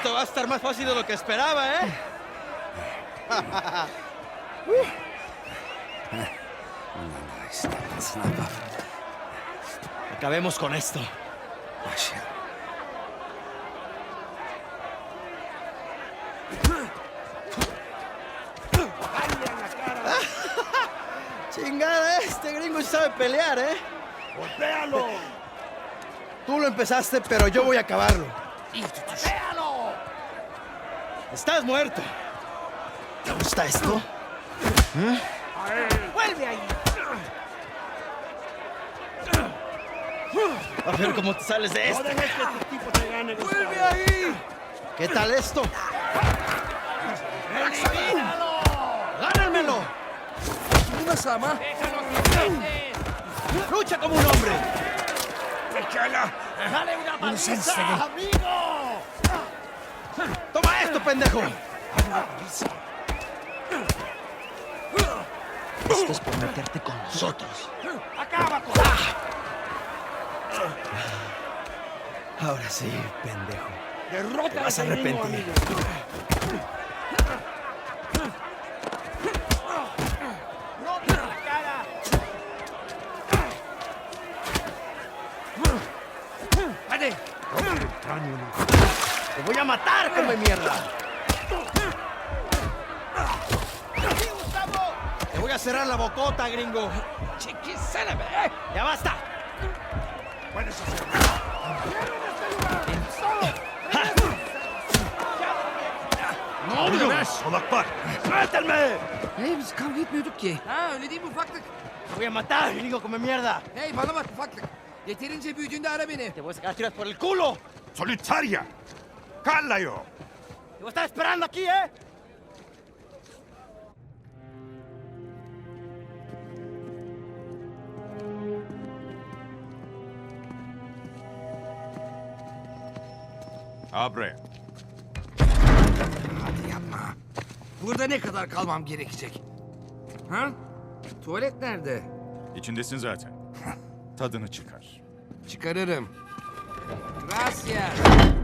Esto va a estar más fácil de lo que esperaba, ¿eh? Acabemos con esto. Chingada, este gringo sabe pelear, ¿eh? ¡Golpéalo! Tú lo empezaste, pero yo voy a acabarlo. Estás muerto. ¿Te gusta esto? ¡Vuelve ahí! A ver cómo te sales de No esto. dejes que este tipo te gane. ¡Vuelve ahí! ¿Qué tal esto? ¡Elimínalo! ¡Gánenmelo! Bu nasıl ama? ¡Lucha como un hombre! ¡Pekala! ¡Dale una paliza, amigo! ¡Toma esto, pendejo! Esto es por meterte con nosotros. ¡Acaba con Ahora sí, pendejo. ¡Derrota Te vas a arrepentir. amigo. ¡Te voy a matar, come mierda! ¡Te voy a cerrar la bocota, gringo! ¡Eh! ¡Ya basta! ¡Puedes hacerlo! ¡No oluyor be? ¡Solaklar! ¡Suéltenme! Hey biz kavga etmiyorduk ki. Ha öyle değil mi ufaklık? ¡Te voy a matar, gringo, come mierda! Hey bana bak ufaklık. Yeterince büyüdüğünde ara beni. ¡Te voy a sacar tiras por el culo! ¡Solitaria! ¡Cállayo! ¡Te voy a estar esperando aquí, eh! Abre. Hadi yapma. Burada ne kadar kalmam gerekecek? Ha? Tuvalet nerede? İçindesin zaten. Tadını çıkar. Çıkarırım. Gracias.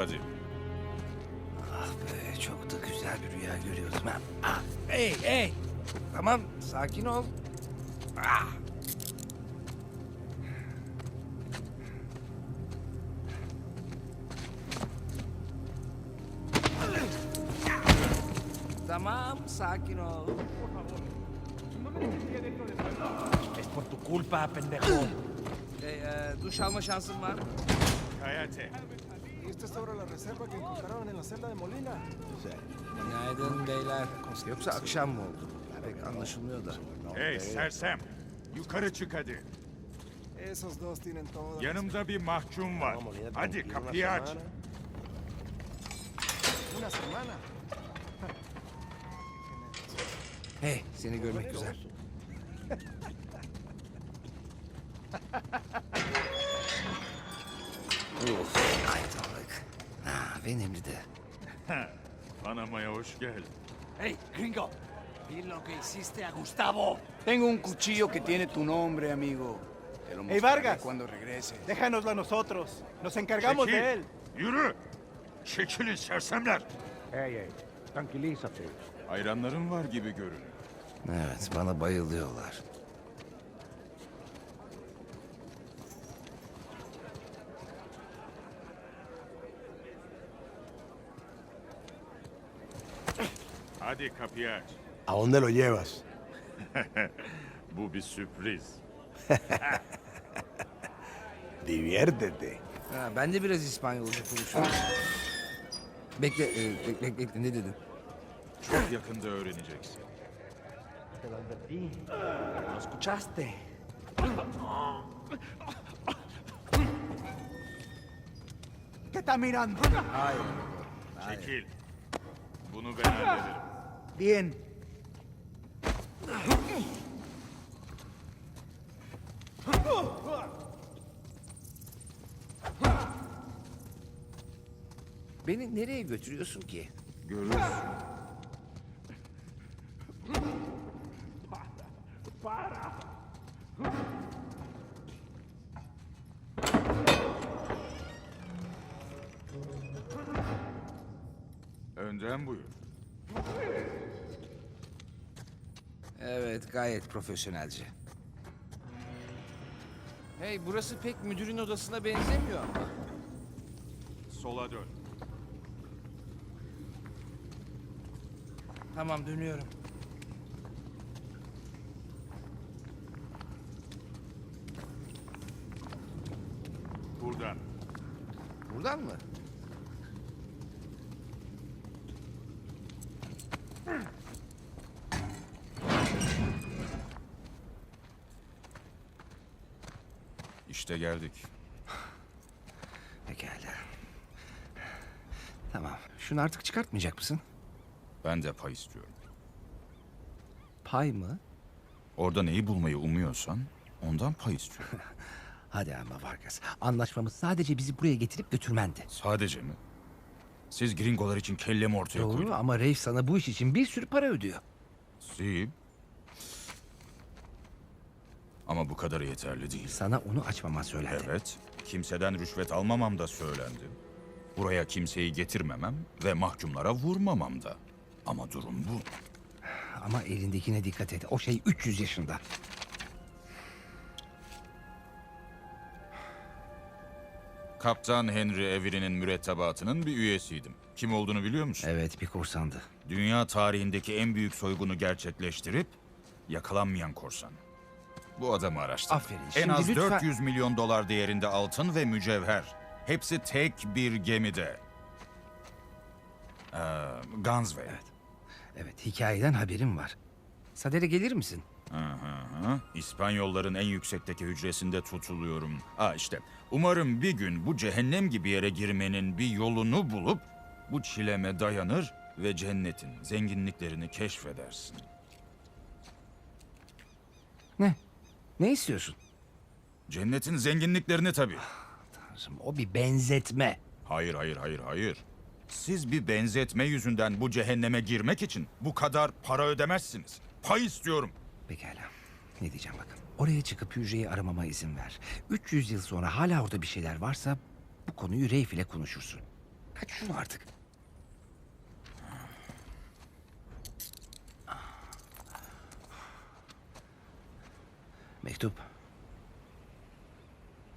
Hadi. Ah be çok da güzel bir rüya görüyordum ha. Ah, hey hey. Tamam sakin ol. Ah. Tamam sakin ol. Es por tu culpa, pendejo. Hey, e, duş alma şansın var. Hayate. ¿Y esta es ahora la reserva que encontraron en la celda de Molina? Günaydın beyler. Yoksa akşam mı oldu? Pek anlaşılmıyor da. Hey sersem. Yukarı çık hadi. Esos dos tienen todo. Yanımda bir mahkum var. Hadi kapıyı aç. Una semana. Hey seni görmek güzel. Uf, ay tanrık. Ha, önemli de. Panama'ya hoş geldin. ¡Hey, gringo! Vi lo que hiciste a Gustavo. Tengo un cuchillo que tiene tu nombre, amigo. Te lo Hey, Vargas. cuando regrese. Déjanoslo a nosotros. Nos encargamos Çekil. de él. Yürü. Çekilin sersemler. Hey, hey, tranquilízate. Hayranların var gibi görünüyor. Evet bana bayılıyorlar. Hadi kapıyı aç. ¿A dónde lo llevas? Bu bir sürpriz. Diviértete. Ha, ben de biraz İspanyolca konuşuyorum. Bekle, e, bekle, bekle, ne dedin? Çok yakında öğreneceksin. ¿Lo escuchaste? ¿Qué está mirando? Çekil. Bunu ben hallederim. Bien. Beni nereye götürüyorsun ki? Görürsün. Önden buyur. Evet, gayet profesyonelce. Hey, burası pek müdürün odasına benzemiyor ama. Sola dön. Tamam, dönüyorum. Buradan. Buradan mı? İşte geldik. Pekala. Tamam, şunu artık çıkartmayacak mısın? Ben de pay istiyorum. Pay mı? Orada neyi bulmayı umuyorsan ondan pay istiyorum. Hadi ama Vargas. Anlaşmamız sadece bizi buraya getirip götürmendi. Sadece mi? Siz gringolar için kellemi ortaya Doğru koydunuz. ama Reif sana bu iş için bir sürü para ödüyor. Sib. Ama bu kadar yeterli değil. Sana onu açmaman söylendi. Evet, kimseden rüşvet almamam da söylendi. Buraya kimseyi getirmemem ve mahkumlara vurmamam da. Ama durum bu. Ama elindekine dikkat et. O şey 300 yaşında. Kaptan Henry Avery'nin mürettebatının bir üyesiydim. Kim olduğunu biliyor musun? Evet bir korsandı. Dünya tarihindeki en büyük soygunu gerçekleştirip yakalanmayan korsan. Bu adamı araştırdım. Aferin. En Şimdi az lütfen- 400 milyon dolar değerinde altın ve mücevher. Hepsi tek bir gemide. Ee, Gunsway. Evet hikayeden haberim var. Sadere gelir misin? Hı hı hı. İspanyolların en yüksekteki hücresinde tutuluyorum. Aa işte. Umarım bir gün bu cehennem gibi yere girmenin bir yolunu bulup bu çileme dayanır ve cennetin zenginliklerini keşfedersin. Ne? Ne istiyorsun? Cennetin zenginliklerini tabii. Tanrım, O bir benzetme. Hayır, hayır, hayır, hayır. Siz bir benzetme yüzünden bu cehenneme girmek için bu kadar para ödemezsiniz. Pay istiyorum. Pekala. Ne diyeceğim bakın. Oraya çıkıp hücreyi aramama izin ver. 300 yıl sonra hala orada bir şeyler varsa bu konuyu Reif ile konuşursun. Kaç şunu artık. Mektup.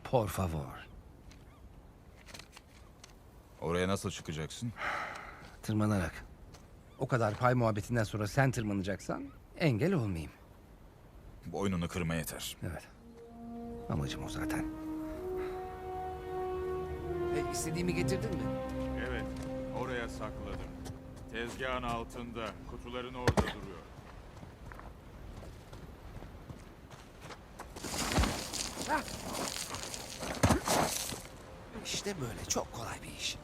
Por favor. Oraya nasıl çıkacaksın? Tırmanarak. O kadar pay muhabbetinden sonra sen tırmanacaksan engel olmayayım. Boynunu kırma yeter. Evet. Amacım o zaten. E, istediğimi getirdin mi? Evet, oraya sakladım. Tezgahın altında, kutuların orada duruyor. İşte böyle çok kolay bir iş.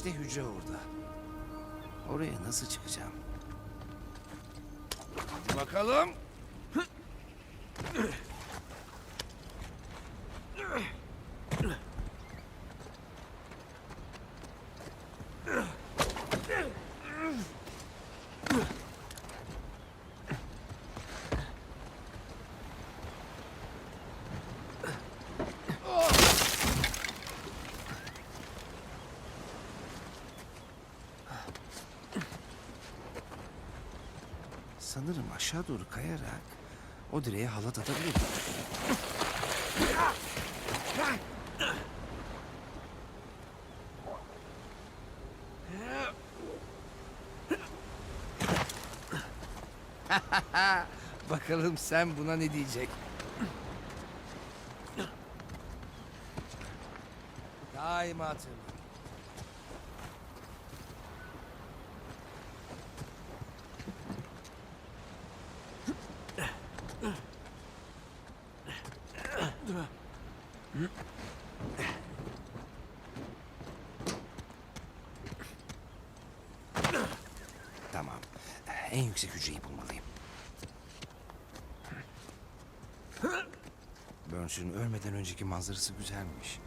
İşte hücre orada. Oraya nasıl çıkacağım? Bakalım. Sanırım aşağı doğru kayarak o direğe halat atabilir. Bakalım sen buna ne diyecek? Daima hatırla. Tamam. En yüksek hücreyi bulmalıyım. Burns'ün ölmeden önceki manzarası güzelmiş.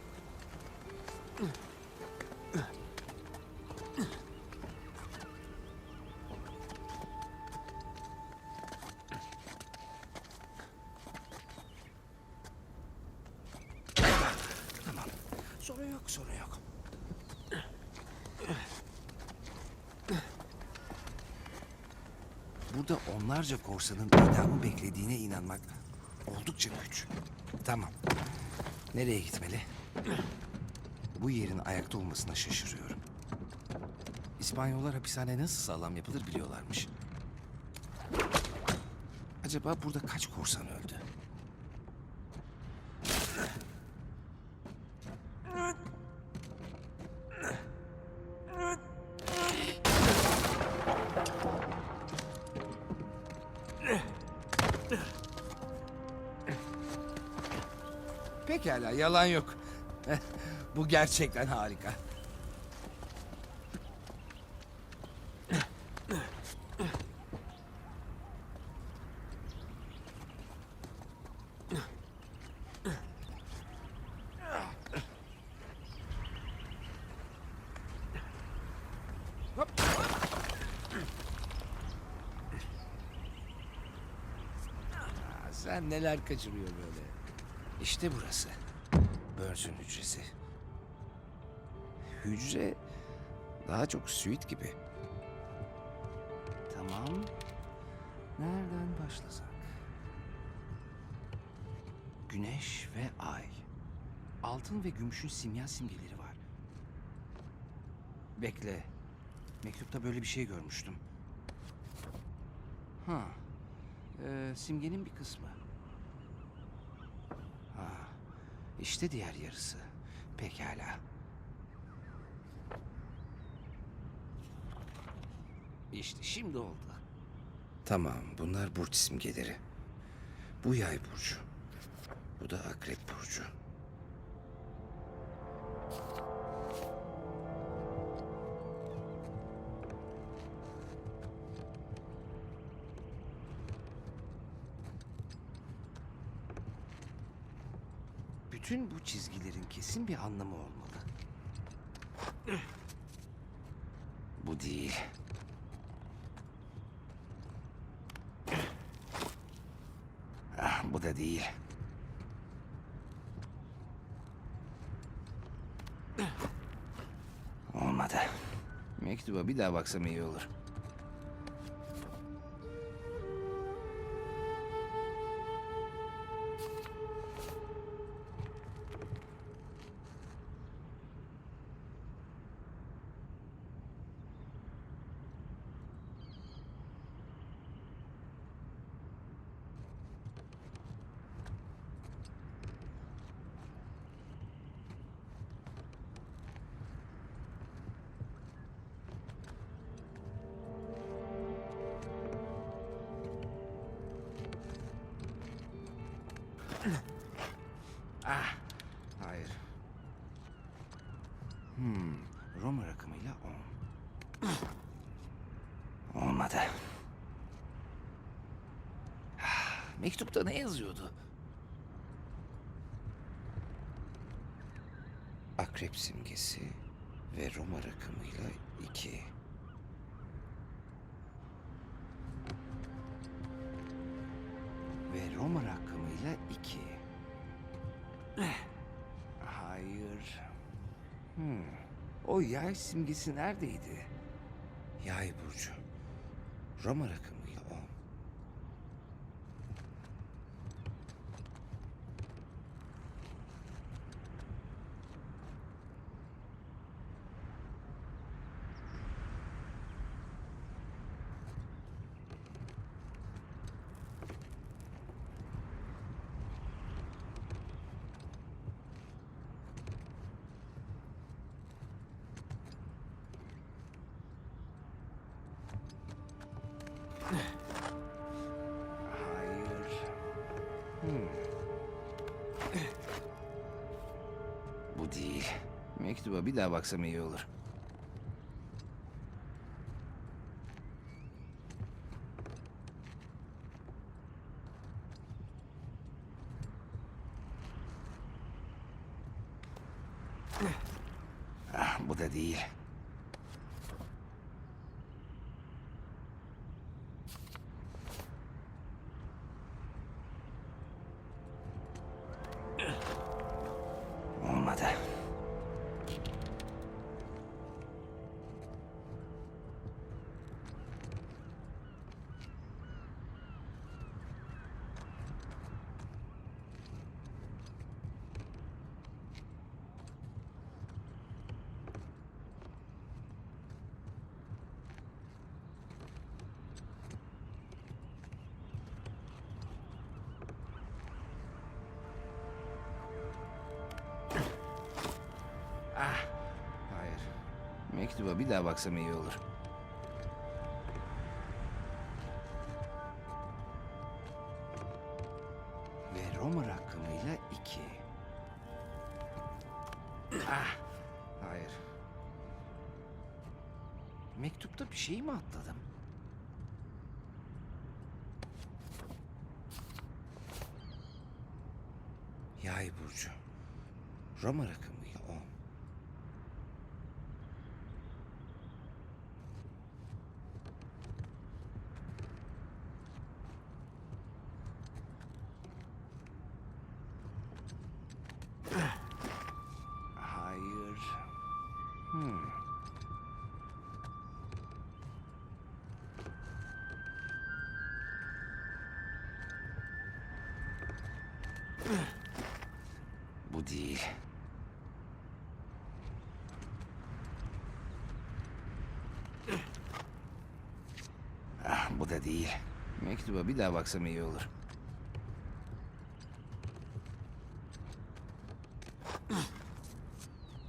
Burada onlarca korsanın idamı beklediğine inanmak oldukça güç. Tamam. Nereye gitmeli? Bu yerin ayakta olmasına şaşırıyorum. İspanyollar hapishane nasıl sağlam yapılır biliyorlarmış. Acaba burada kaç korsan öldü? Yalan yok. Bu gerçekten harika. Sen neler kaçırıyor böyle? İşte burası. Burns'ün hücresi. Hücre daha çok suite gibi. Tamam. Nereden başlasak? Güneş ve ay. Altın ve gümüşün simya simgeleri var. Bekle. Mektupta böyle bir şey görmüştüm. Ha. Ee, simgenin bir kısmı. Ha, işte diğer yarısı. Pekala. İşte şimdi oldu. Tamam, bunlar burç simgeleri. Bu yay burcu. Bu da akrep burcu. Bütün bu çizgilerin kesin bir anlamı olmalı. Bu değil. Ah, bu da değil. Olmadı. Mektuba bir daha baksam iyi olur. Ah, hayır. Hmm, Roma rakamıyla 10. Olmadı. Ah, Mektupta ne yazıyordu? Akrep simgesi ve Roma rakamıyla 2. Ve Roma rakamıyla 2. Hmm. O yay simgesi neredeydi? Yay burcu. Roma bu değil. Mektuba bir daha baksam iyi olur. Mektuba bir daha baksam iyi olur. Ve Roma rakamıyla iki. Ah, hayır. Mektupta bir şey mi atladım? Yay burcu. Roma rakamı on. Hayır. Hmm. Bu değil. Değil. Mektuba bir daha baksam iyi olur.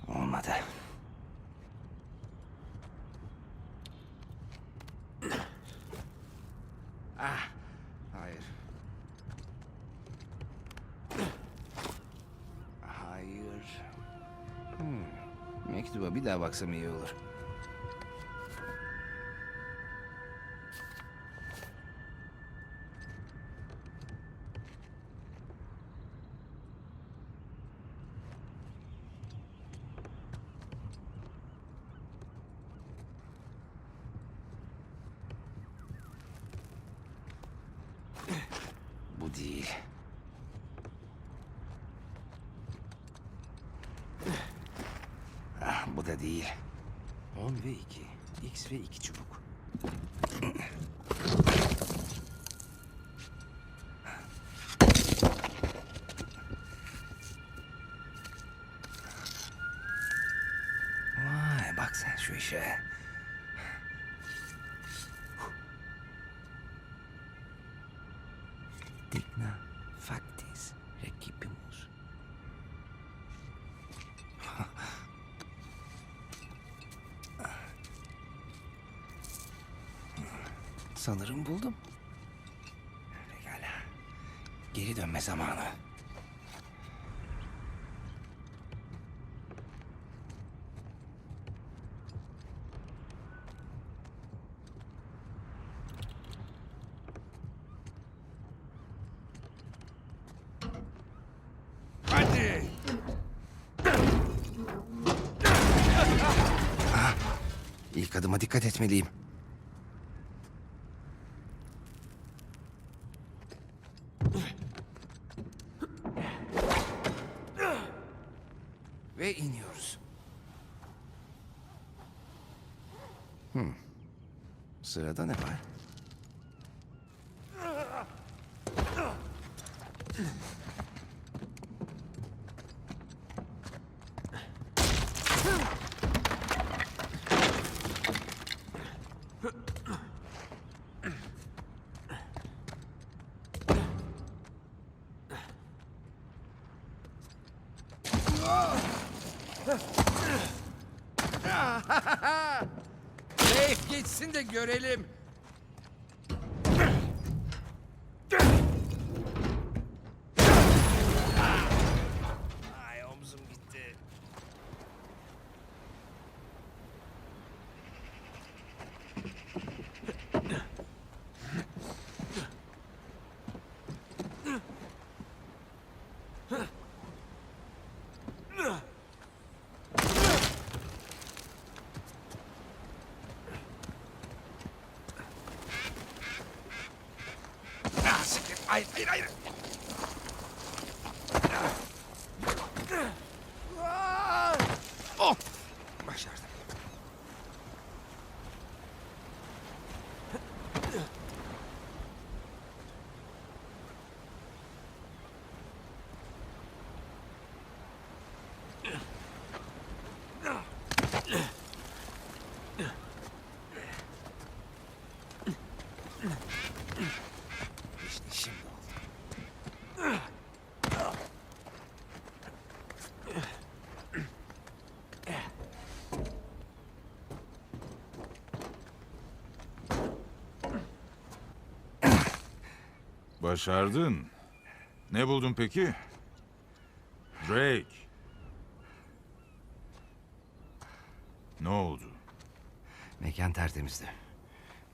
Olmadı. Ah, hayır. Hayır. Hmm. Mektuba bir daha baksam iyi olur. Değil. Ah, bu da değil. 10 ve 2. X ve 2 çubuk. Sanırım buldum. Pekala. Geri dönme zamanı. ¡Hadi! İlk adıma dikkat etmeliyim. Ve iniyoruz. Hmm. Sırada ne var? Hayır, hayır, hayır. Oh! Başardım. İşte şimdi oldu. Başardın. Ne buldun peki? Drake. Ne oldu? Mekan tertemizdi.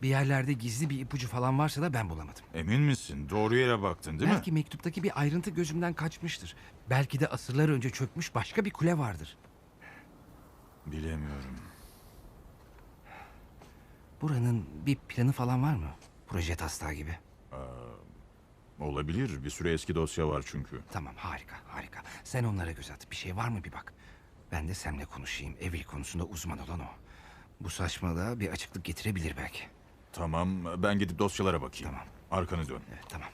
Bir yerlerde gizli bir ipucu falan varsa da ben bulamadım. Emin misin? Doğru yere baktın değil Belki mi? mektuptaki bir ayrıntı gözümden kaçmıştır. Belki de asırlar önce çökmüş başka bir kule vardır. Bilemiyorum. Buranın bir planı falan var mı? Proje taslağı gibi. Olabilir. Bir sürü eski dosya var çünkü. Tamam harika harika. Sen onlara göz at. Bir şey var mı bir bak. Ben de seninle konuşayım. Evil konusunda uzman olan o. Bu saçmalığa bir açıklık getirebilir belki. Tamam, ben gidip dosyalara bakayım. Tamam. Arkanı dön. Evet tamam.